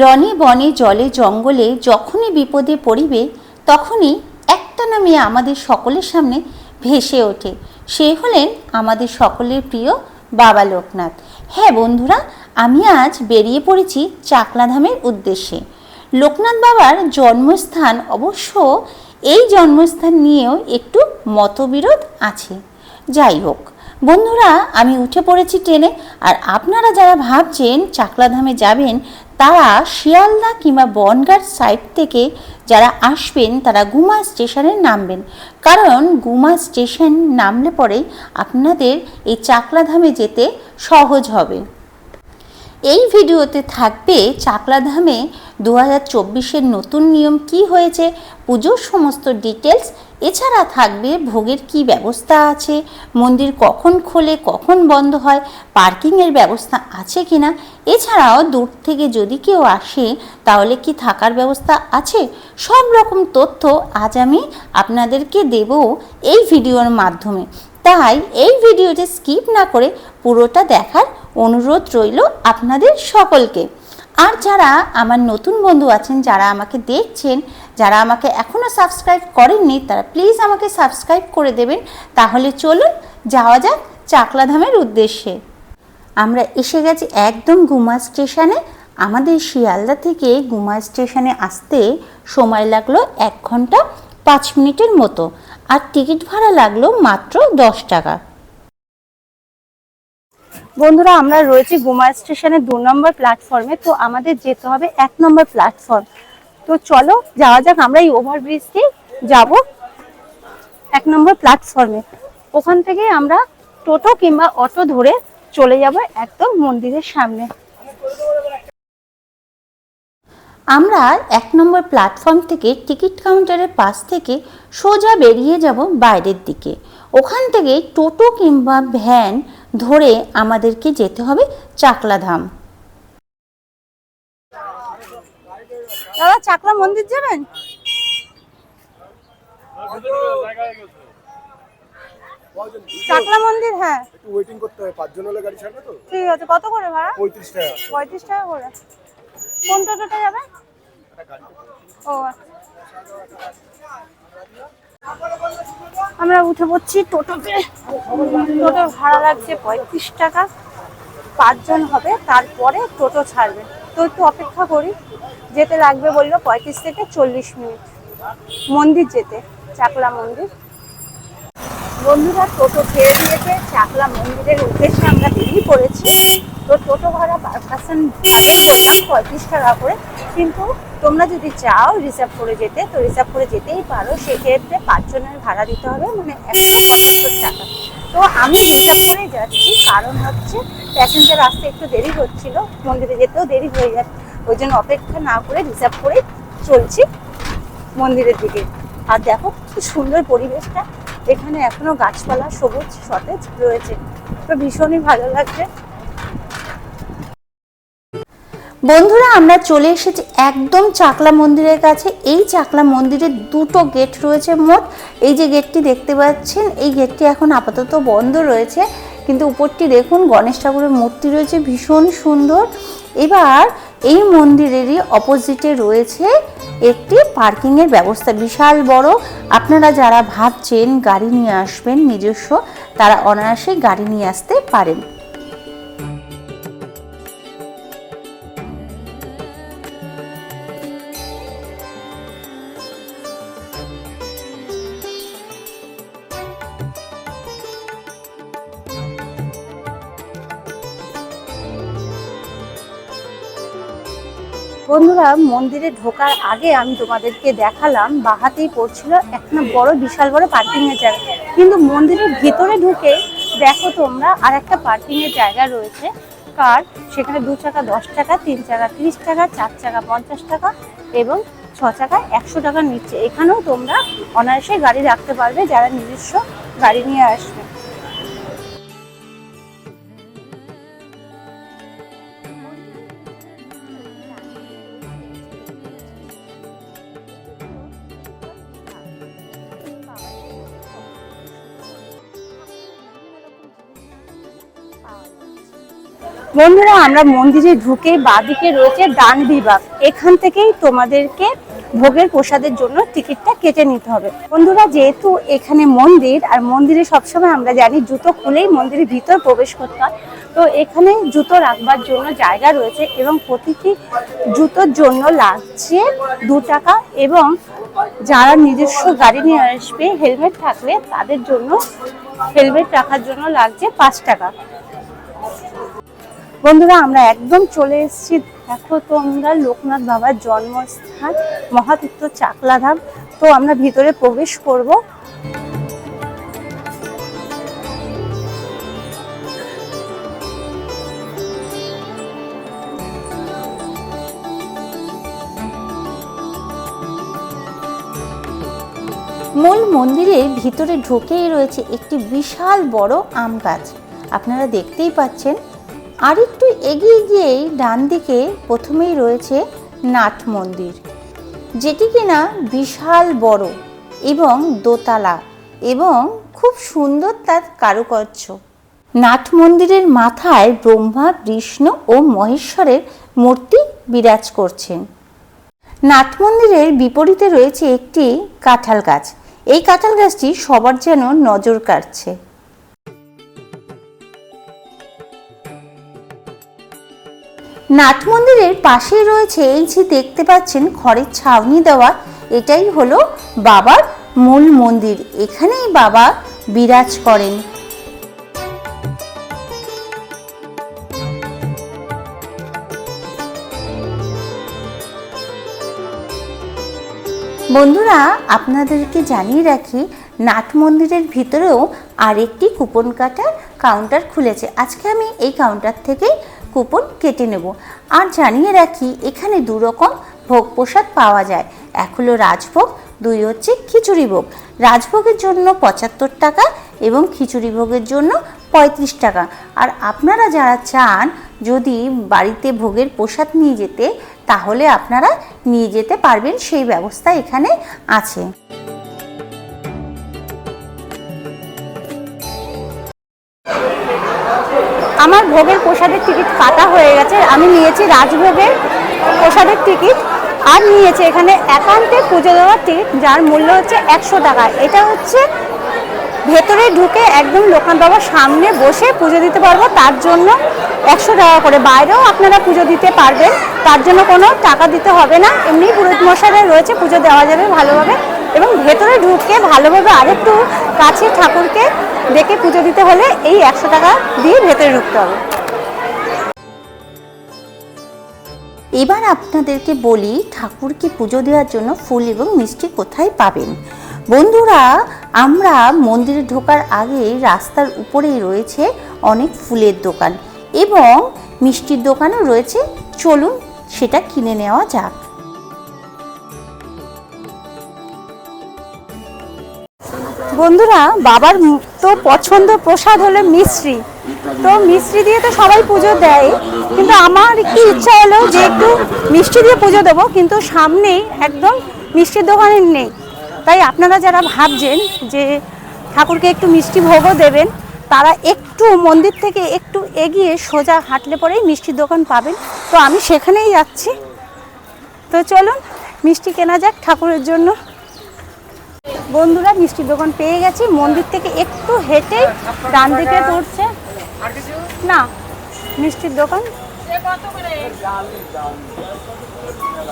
রনে বনে, জলে, জঙ্গলে যখনই বিপদে পড়িবে, তখনই একটা নামে আমাদের সকলের সামনে ভেসে ওঠে। সে হলেন আমাদের সকলের প্রিয় বাবা লোকনাথ। হ্যাঁ বন্ধুরা, আমি আজ বেরিয়ে পড়েছি চাকলাধামের উদ্দেশ্যে। লোকনাথ বাবার জন্মস্থান অবশ্য এই জন্মস্থান নিয়েও একটু মতবিরোধ আছে। যাই হোক, বন্ধুরা, আমি উঠে পড়েছি ট্রেনে, আর আপনারা যারা ভাবছেন চাকলাধামে যাবেন তারা শিয়ালদা কিংবা বনগাঁর সাইড থেকে যারা আসবেন, তারা গুমা স্টেশনে নামবেন। কারণ গুমা স্টেশন নামলে পরে আপনাদের এই চাকলাধামে যেতে সহজ হবে। এই ভিডিওতে থাকবে চাকলাধামে দু হাজার চব্বিশের নতুন নিয়ম কি হয়েছে, পুজোর সমস্ত ডিটেলস এছাড়া থাকবে ভোগের কি ব্যবস্থা আছে, মন্দির কখন খোলে, কখন বন্ধ হয় পার্কিংয়ের ব্যবস্থা আছে কি না এছাড়াও দূর থেকে যদি কেউ আসে, তাহলে কি থাকার ব্যবস্থা আছে? সব রকম তথ্য আজ আমি আপনাদেরকে দেব এই ভিডিওর মাধ্যমে। তাই এই ভিডিওটি স্কিপ না করে পুরোটা দেখার অনুরোধ রইল আপনাদের সকলকে। আর যারা আমার নতুন বন্ধু আছেন, যারা আমাকে দেখছেন, যারা আমাকে এখনও সাবস্ক্রাইব করেননি, তারা প্লিজ আমাকে সাবস্ক্রাইব করে দেবেন। তাহলে চলুন যাওয়া যাক চাকলাধামের উদ্দেশ্যে। আমরা এসে গেছি একদম গুমা স্টেশনে। আমাদের শিয়ালদা থেকে গুমা স্টেশনে আসতে সময় লাগল এক ঘণ্টা পাঁচ মিনিটের মতো। আর টিকিট ভাড়া লাগল মাত্র দশ টাকা। বন্ধুরা, আমরা রয়েছি গুমা স্টেশনের দু নম্বর প্ল্যাটফর্মে তো আমাদের যেতে হবে এক নম্বর প্ল্যাটফর্ম তো চলো, যাওয়া যাক, আমরা এই ওভারব্রিজ দিয়ে যাব এক নম্বর প্ল্যাটফর্মে ওখান থেকে আমরা টোটো কিংবা অটো ধরে চলে যাব একদম মন্দিরের সামনে। আমরা এক নম্বর প্ল্যাটফর্ম থেকে টিকিট কাউন্টারের পাশ থেকে সোজা বেরিয়ে যাব বাইরের দিকে। ওখান থেকে টোটো কিংবা ভ্যান ধরে আমাদেরকে যেতে হবে চাকলাধাম। দাদা চাকলা মন্দির যাবেন? চাকলা মন্দির হ্যাঁ। একটু ওয়েটিং করতে হবে পাঁচজন হলে গাড়ি ছাড়বে তো? ঠিক আছে কত করে ভাড়া? পঁয়ত্রিশ টাকা। পঁয়ত্রিশ টাকা করে। কোন টোটোটা যাবে ও আচ্ছা। আমরা উঠে পড়ছি টোটোতে। টোটো ভাড়া লাগছে পঁয়ত্রিশ টাকা। পাঁচজন হবে, তারপরে টোটো ছাড়বে। তো একটু অপেক্ষা করি। যেতে লাগবে বলল পঁয়ত্রিশ থেকে চল্লিশ মিনিট। মন্দির যেতে, চাকলা মন্দির। বন্ধুরা, টোটো ছেড়ে দিয়েছে। চাকলা মন্দিরের উদ্দেশ্যে আমরা বেরিয়ে পড়েছি। তো টোটো ভাড়া পার পার্সন পঁয়ত্রিশ টাকা করে। কিন্তু তোমরা যদি চাও রিজার্ভ করে যেতে, তো রিজার্ভ করে যেতেই পারো। সেক্ষেত্রে পাঁচজনের ভাড়া দিতে হবে মানে একশো পঁচাত্তর টাকা। তো আমি রিজার্ভ করেই যাচ্ছি, কারণ হচ্ছে প্যাসেঞ্জার আসতে একটু দেরি হচ্ছিল, মন্দিরে যেতেও দেরি হয়ে যাচ্ছে। ওই জন্য অপেক্ষা না করে রিজার্ভ করে চলছি মন্দিরের দিকে। আর দেখো কি সুন্দর পরিবেশটা। এখানে এখনও গাছপালা সবুজ, সতেজ রয়েছে। তো ভীষণই ভালো লাগছে। বন্ধুরা, আমরা চলে এসেছি একদম চাকলা মন্দিরের কাছে। এই চাকলা মন্দিরের দুটো গেট রয়েছে মোট। এই যে গেটটি দেখতে পাচ্ছেন, এই গেটটি এখন আপাতত বন্ধ রয়েছে। কিন্তু উপরটি দেখুন, গণেশ ঠাকুরের মূর্তি রয়েছে, ভীষণ সুন্দর। এবার এই মন্দিরেরই অপোজিটে রয়েছে একটি পার্কিংয়ের ব্যবস্থা, বিশাল বড়। আপনারা যারা ভাবছেন গাড়ি নিয়ে আসবেন নিজস্ব, তারা অনায়াসে গাড়ি নিয়ে আসতে পারেন। বন্ধুরা, মন্দিরে ঢোকার আগে আমি তোমাদেরকে দেখালাম, বাহাতেই পড়ছিল একটা বড় বিশাল বড় পার্কিং এর জায়গা। কিন্তু মন্দিরের ভিতরে ঢুকে দেখো তোমরা, আর একটা পার্কিং এর জায়গা রয়েছে। কার? সেখানে দু চাকা, দশ টাকা তিন চাকা, তিরিশ টাকা চার চাকা, পঞ্চাশ টাকা এবং ছ চাকা, একশো টাকা নিচ্ছে এখানেও তোমরা অনায়াসে গাড়ি রাখতে পারবে, যারা নিজস্ব গাড়ি নিয়ে আসবে। বন্ধুরা, আমরা মন্দিরে ঢুকে বাদিকে রয়েছে দান বিভাগ। এখান থেকেই তোমাদেরকে ভোগের প্রসাদের জন্য টিকিটটা কেটে নিতে হবে। বন্ধুরা, যেহেতু এখানে মন্দির, আর মন্দিরে সবসময় আমরা জানি জুতো খুলেই মন্দিরের ভিতর প্রবেশ করতে হয়। তো এখানে জুতো রাখবার জন্য জায়গা রয়েছে এবং প্রতিটি জুতোর জন্য লাগছে দু টাকা এবং যারা নিজস্ব গাড়ি নিয়ে আসবে, হেলমেট থাকলে তাদের জন্য হেলমেট রাখার জন্য লাগছে পাঁচ টাকা। বন্ধুরা, আমরা একদম চলে এসেছি দেখো তোমরা লোকনাথ বাবার জন্মস্থান, মহাতীর্থ চাকলাধাম। তো আমরা ভিতরে প্রবেশ করব। মূল মন্দিরের ভিতরে ঢুকেই রয়েছে একটি বিশাল বড় আম গাছ। আপনারা দেখতেই পাচ্ছেন আর একটু এগিয়ে গিয়েই ডান দিকে প্রথমেই রয়েছে নাট মন্দির, যেটি কিনা বিশাল বড় এবং দোতলা এবং খুব সুন্দর তার কারুকার্য। নাট মন্দিরের মাথায় ব্রহ্মা বিষ্ণু ও মহেশ্বরের মূর্তি বিরাজ করছেন। নাট মন্দিরের বিপরীতে রয়েছে একটি কাঁঠাল গাছ। এই কাঁঠাল গাছটি সবার যেন নজর কাটছে নাট মন্দিরের পাশেই রয়েছে এই যে দেখতে পাচ্ছেন খড়ের ছাউনি দেওয়া, এটাই হলো বাবার মূল মন্দির। এখানেই বাবা বিরাজ করেন। বন্ধুরা, আপনাদেরকে জানিয়ে রাখি নাট মন্দিরের ভিতরেও আরেকটি কুপন কাটার কাউন্টার খুলেছে। আজকে আমি এই কাউন্টার থেকেই কুপন কেটে নেব। আর জানিয়ে রাখি, এখানে দু রকম ভোগ প্রসাদ পাওয়া যায়। এক হলো রাজভোগ, দুই হচ্ছে খিচুড়ি ভোগ। রাজভোগের জন্য পঁচাত্তর টাকা এবং খিচুড়ি ভোগের জন্য পঁয়ত্রিশ টাকা। আর আপনারা যারা চান যদি বাড়িতে ভোগের প্রসাদ নিয়ে যেতে, তাহলে আপনারা নিয়ে যেতে পারবেন। সেই ব্যবস্থা এখানে আছে। প্রসাদের টিকিট কাটা হয়ে গেছে। আমি নিয়েছি রাজভোগের প্রসাদের টিকিট আর নিয়েছি এখানে একান্তে পুজো দেওয়ার টিকিট, যার মূল্য হচ্ছে একশো টাকা। এটা হচ্ছে ভেতরে ঢুকে একদম লোকনাথ বাবার সামনে বসে পুজো দিতে পারব, তার জন্য একশো টাকা করে। বাইরেও আপনারা পুজো দিতে পারবেন, তার জন্য কোনো টাকা দিতে হবে না। এমনি পুরোহিত মশাইরা রয়েছে, পুজো দেওয়া যাবে ভালোভাবে। এবং ভেতরে ঢুকে ভালোভাবে আরেকটু কাছে ঠাকুরকে দেখে পুজো দিতে হলে এই একশো টাকা দিয়ে ভেতরে ঢুকতে হবে। এবার আপনাদেরকে বলি ঠাকুরকে পুজো দেওয়ার জন্য ফুল এবং মিষ্টি কোথায় পাবেন। বন্ধুরা, আমরা মন্দিরে ঢোকার আগে রাস্তার উপরেই রয়েছে অনেক ফুলের দোকান এবং মিষ্টির দোকানও রয়েছে। চলুন সেটা কিনে নেওয়া যাক। বন্ধুরা, বাবার তো পছন্দ প্রসাদ হলো মিশ্রি তো মিষ্টি দিয়ে তো সবাই পুজো দেয়, কিন্তু আমার একটু ইচ্ছা হলো যে একটু মিষ্টি দিয়ে পুজো দেবো, কিন্তু সামনেই একদম মিষ্টির দোকানে নেই। তাই আপনারা যারা ভাবছেন যে ঠাকুরকে একটু মিষ্টি ভোগও দেবেন, তারা একটু মন্দির থেকে একটু এগিয়ে সোজা হাঁটলে পরেই মিষ্টির দোকান পাবেন। তো আমি সেখানেই যাচ্ছি। তো চলুন, মিষ্টি কেনা যাক ঠাকুরের জন্য। বন্ধুরা, মিষ্টির দোকান পেয়ে গেছি। মন্দির থেকে একটু হেঁটে ডান দিকে পড়ছে। না মিষ্টির দোকান।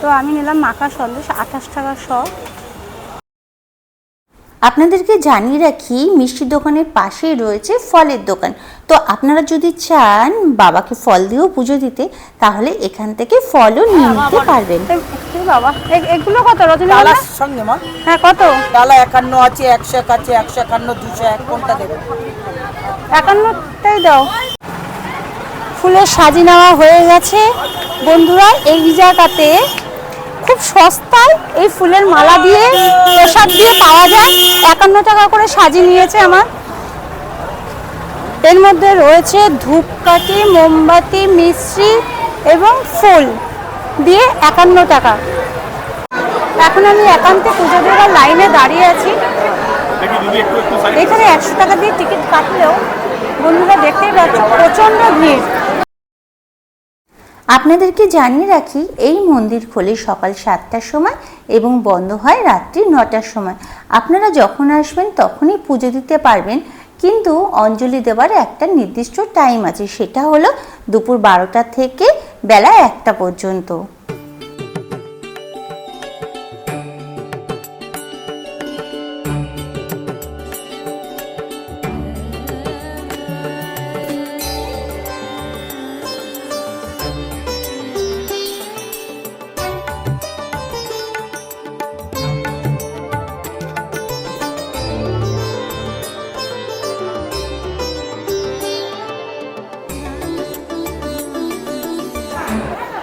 তো আমি নিলাম মাখা সন্দেশ আঠাশ টাকা শ আপনাদেরকে জানিয়ে রাখি মিষ্টির দোকানের পাশেই রয়েছে ফলের দোকান। তো আপনারা যদি চান বাবাকে ফল দিয়েও পুজো দিতে তাহলে এখান থেকে ফলও নিয়ে নিতে পারবেন। বাবা এগুলো কত? রজনী ডালার সঙ্গে মা হ্যাঁ কত? ডালা একান্ন আছে একশো এক আছে একশো একান্ন দুশো এক কোনটা দেবে একান্নটাই দাও। ফুলের সাজি নেওয়া হয়ে গেছে। বন্ধুরা, এই জায়গাতে খুব সস্তায় এই ফুলের মালা দিয়ে, প্রসাদ দিয়ে পাওয়া যায়। একান্ন টাকা করে সাজি নিয়েছে আমার। এর মধ্যে রয়েছে ধূপকাঠি, মোমবাতি মিশ্রি এবং ফুল দিয়ে একান্ন টাকা। এখন আমি একান্তে পুজো দেওয়ার লাইনে দাঁড়িয়ে আছি। এখানে একশো টাকা দিয়ে টিকিট কাটলেও বন্ধুরা দেখতেই পাচ্ছ প্রচণ্ড ভিড়। আপনাদেরকে জানিয়ে রাখি, এই মন্দির খোলে সকাল সাতটার সময় এবং বন্ধ হয় রাত্রি নটার সময়। আপনারা যখন আসবেন তখনই পুজো দিতে পারবেন, কিন্তু অঞ্জলি দেওয়ার একটা নির্দিষ্ট টাইম আছে, সেটা হলো দুপুর বারোটা থেকে বেলা একটা পর্যন্ত।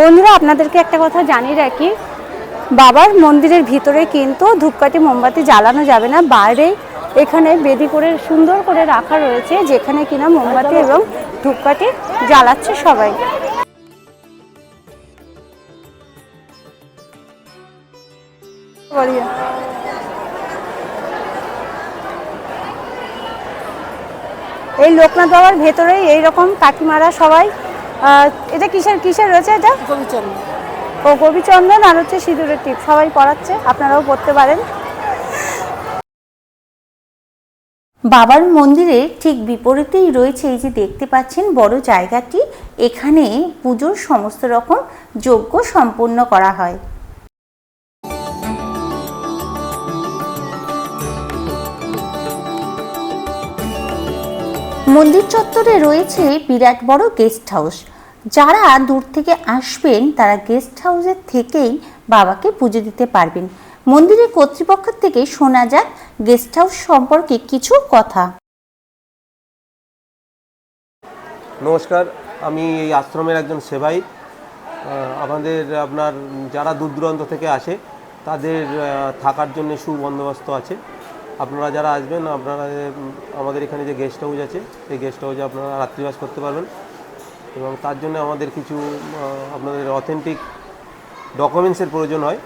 বন্ধুরা আপনাদেরকে একটা কথা জানিয়ে রাখি। বাবার মন্দিরের ভিতরে কিন্তু ধূপকাঠি মোমবাতি জ্বালানো যাবে না। বাইরে এখানে বেদি করে সুন্দর করে রাখা রয়েছে যেখানে কিনা মোমবাতি এবং ধূপকাঠি জ্বালাচ্ছে সবাই। এই লোকনাথ বাবার ভেতরেই এইরকম কাকিমারা সবাই এটা কিসের কিসের রয়েছে এটা? ও গোবিচন্দন আর হচ্ছে সিঁদুরের টিপ সবাই পড়াচ্ছে আপনারাও পড়তে পারেন। বাবার মন্দিরের ঠিক বিপরীতেই রয়েছে এই যে দেখতে পাচ্ছেন বড় জায়গাটি এখানে পুজোর সমস্ত রকম যজ্ঞ সম্পন্ন করা হয়। মন্দির চত্বরে রয়েছে বিরাট বড় গেস্ট হাউস। যারা দূর থেকে আসবেন, তারা গেস্ট হাউসের থেকেই বাবাকে পুজো দিতে পারবেন। মন্দিরের কর্তৃপক্ষের থেকে শোনা যাক গেস্ট হাউস সম্পর্কে কিছু কথা। নমস্কার, আমি এই আশ্রমের একজন সেবাই। আমাদের আপনার যারা দূর দূরান্ত থেকে আসে, তাদের থাকার জন্য সুবন্দোবস্ত আছে। আপনারা যারা আসবেন, আপনারা আমাদের এখানে যে গেস্ট হাউস আছে, সেই গেস্ট হাউসে আপনারা রাত্রিবাস করতে পারবেন। এবং তার জন্য আমাদের কিছু আপনাদের অথেন্টিক ডকুমেন্টসের প্রয়োজন হয়।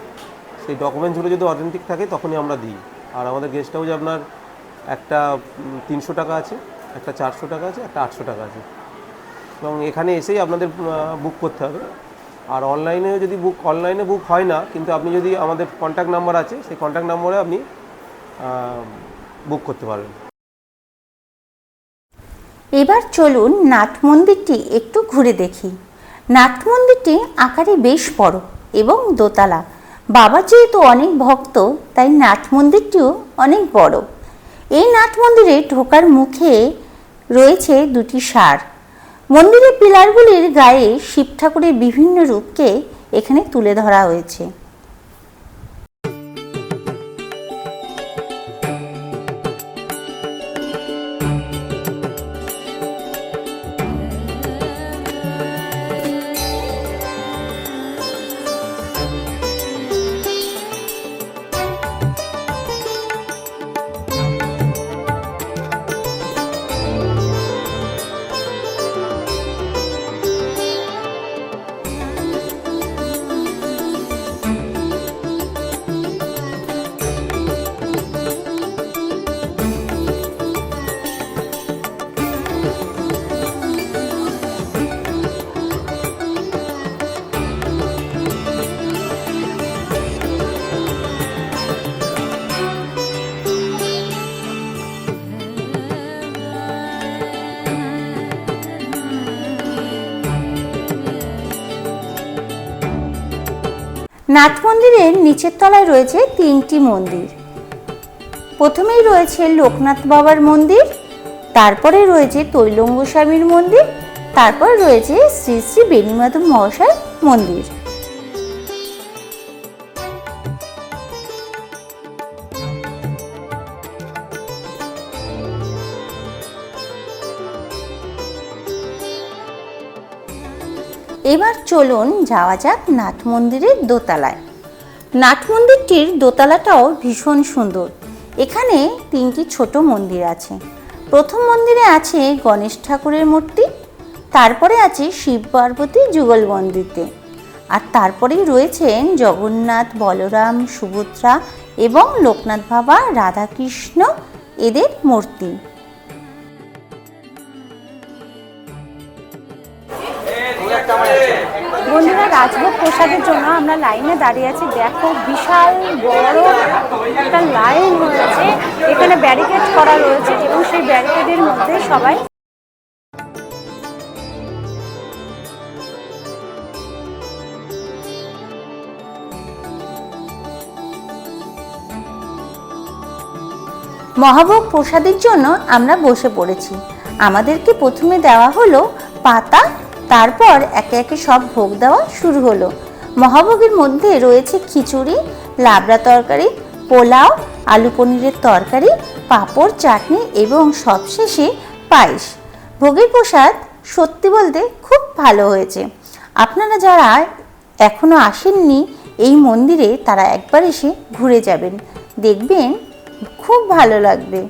সেই ডকুমেন্টসগুলো যদি অথেন্টিক থাকে, তখনই আমরা দিই। আর আমাদের গেস্ট হাউসে আপনার একটা তিনশো টাকা আছে, একটা চারশো টাকা আছে, একটা আটশো টাকা আছে। এবং এখানে এসেই আপনাদের বুক করতে হবে। আর অনলাইনে যদি বুক অনলাইনে বুক হয় না, কিন্তু আপনি যদি আমাদের কন্ট্যাক্ট নাম্বার আছে, সেই কন্ট্যাক্ট নাম্বারে আপনি বুক করতে পারবেন। এবার চলুন নাট মন্দিরটি একটু ঘুরে দেখি। নাট মন্দিরটি আকারে বেশ বড় এবং দোতলা। বাবা যেহেতু অনেক ভক্ত, তাই নাট মন্দিরটিও অনেক বড়। এই নাট মন্দিরে ঢোকার মুখে রয়েছে দুটি সার। মন্দিরের পিলারগুলির গায়ে শিব ঠাকুরের বিভিন্ন রূপকে এখানে তুলে ধরা হয়েছে। নাট মন্দিরের নিচের তলায় রয়েছে তিনটি মন্দির। প্রথমেই রয়েছে লোকনাথ বাবার মন্দির, তারপরে রয়েছে তৈলঙ্গ স্বামীর মন্দির, তারপর রয়েছে শ্রী শ্রী বেণীমাধব মহাশয় মন্দির। এবার চলুন যাওয়া যাক নাট মন্দিরের দোতলায়। নাট মন্দিরটির দোতলাটাও ভীষণ সুন্দর। এখানে তিনটি ছোট মন্দির আছে। প্রথম মন্দিরে আছে গণেশ ঠাকুরের মূর্তি, তারপরে আছে শিব পার্বতী যুগলবন্দিতে আর তারপরেই রয়েছেন জগন্নাথ, বলরাম, সুভদ্রা এবং লোকনাথ বাবা, রাধাকৃষ্ণ এদের মূর্তি। প্রসাদের জন্য। আমরা লাইনে দাঁড়িয়ে আছি। দেখো, বিশাল বড় একটা লাইন রয়েছে। এখানে ব্যারিকেড করা রয়েছে এবং সেই ব্যারিকেডের মধ্যে সবাই মহাভোগ প্রসাদের জন্য আমরা বসে পড়েছি। আমাদেরকে প্রথমে দেওয়া হলো পাতা তারপর একে একে সব ভোগ দেওয়া শুরু হলো। মহাভোগের মধ্যে রয়েছে খিচুড়ি, লাবড়া তরকারি, পোলাও, আলু পনিরের তরকারি, পাঁপড়, চাটনি এবং সবশেষে পায়েস। ভোগের প্রসাদ সত্যি বলতে খুব ভালো হয়েছে। আপনারা যারা এখনও আসেননি এই মন্দিরে তারা একবার এসে ঘুরে যাবেন। দেখবেন খুব ভালো লাগবে।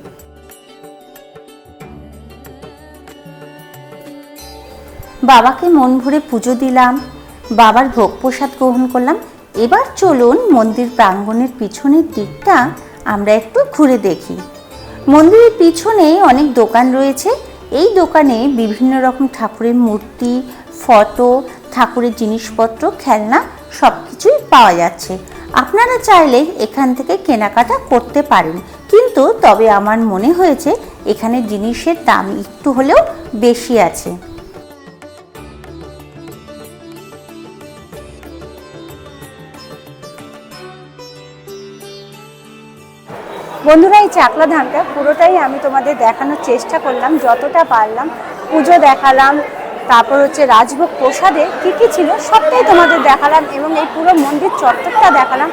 বাবাকে মন ভরে পুজো দিলাম, বাবার ভোগ প্রসাদ গ্রহণ করলাম। এবার চলুন মন্দির প্রাঙ্গণের পিছনের দিকটা আমরা একটু ঘুরে দেখি। মন্দিরের পিছনে অনেক দোকান রয়েছে। এই দোকানে বিভিন্ন রকম ঠাকুরের মূর্তি, ফটো, ঠাকুরের জিনিসপত্র, খেলনা সব কিছুই পাওয়া যাচ্ছে। আপনারা চাইলে এখান থেকে কেনাকাটা করতে পারেন। কিন্তু তবে আমার মনে হয়েছে এখানে জিনিসের দাম একটু হলেও বেশি আছে। বন্ধুরা, এই চাকলা ধানটা পুরোটাই আমি তোমাদের দেখানোর চেষ্টা করলাম, যতটা পারলাম। পুজো দেখালাম, তারপর হচ্ছে রাজভোগ প্রসাদে কী কী ছিল সবটাই তোমাদের দেখালাম এবং এই পুরো মন্দির চত্বরটা দেখালাম।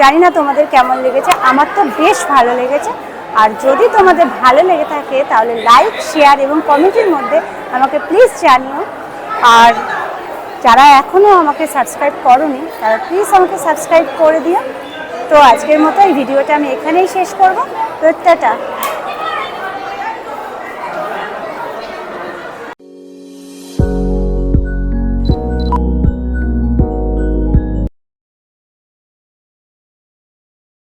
জানি না তোমাদের কেমন লেগেছে, আমার তো বেশ ভালো লেগেছে। আর যদি তোমাদের ভালো লেগে থাকে, তাহলে লাইক শেয়ার এবং কমেন্টের মধ্যে আমাকে প্লিজ জানিও। আর যারা এখনও আমাকে সাবস্ক্রাইব করনি, তারা প্লিজ আমাকে সাবস্ক্রাইব করে দিও। তো আজকের মতো এই ভিডিওটা আমি এখানেই শেষ করব। তো টাটা।